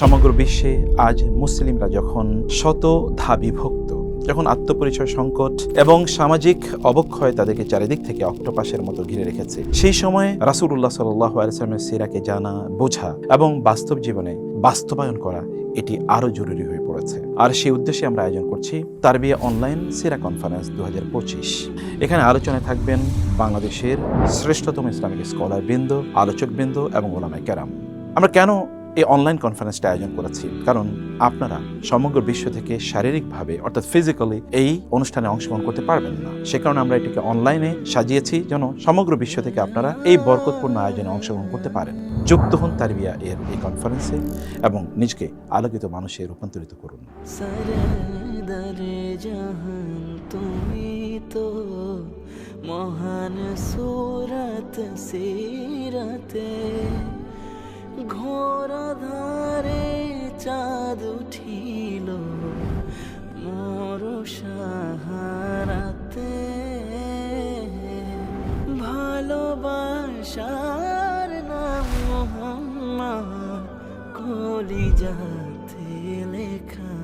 সমগ্র বিশ্বে আজ মুসলিমরা যখন শত ধা বিভক্ত যখন আত্মপরিচয় সংকট এবং সামাজিক অবক্ষয় তাদেরকে চারিদিক থেকে অক্টোপাসের মতো ঘিরে রেখেছে, সেই সময়ে রাসুল্লাহ সাল্লাহ আলসালামের সিরাকে জানা, বোঝা এবং বাস্তব জীবনে বাস্তবায়ন করা এটি আরও জরুরি হয়ে পড়েছে। আর সেই উদ্দেশ্যে আমরা আয়োজন করছি তার তারবিয়া অনলাইন সেরা কনফারেন্স দু পঁচিশ। এখানে আলোচনায় থাকবেন বাংলাদেশের শ্রেষ্ঠতম ইসলামিক স্কলার বৃন্দ আলোচক বৃন্দ এবং ওলামায় ক্যারাম আমরা কেন এই অনলাইন কনফারেন্সটা আয়োজন করেছি। কারণ আপনারা সমগ্র বিশ্ব থেকে শারীরিকভাবে, অর্থাৎ ফিজিক্যালি এই অনুষ্ঠানে অংশগ্রহণ করতে পারবেন না। সে কারণে আমরা এটিকে অনলাইনে সাজিয়েছি যেন সমগ্র বিশ্ব থেকে আপনারা এই বরকতপূর্ণ আয়োজনে অংশগ্রহণ করতে পারেন। যুক্ত হন তারবিয়া এর এই কনফারেন্সে এবং নিজকে আলোকিত মানুষে রূপান্তরিত করুন। মহান সুরত সিরতে। ঘোর ধারে চাঁদ উঠিল। মোর সাহারাতে ভালোবাসার নাম মোহাম্মা কলি যাতে লেখা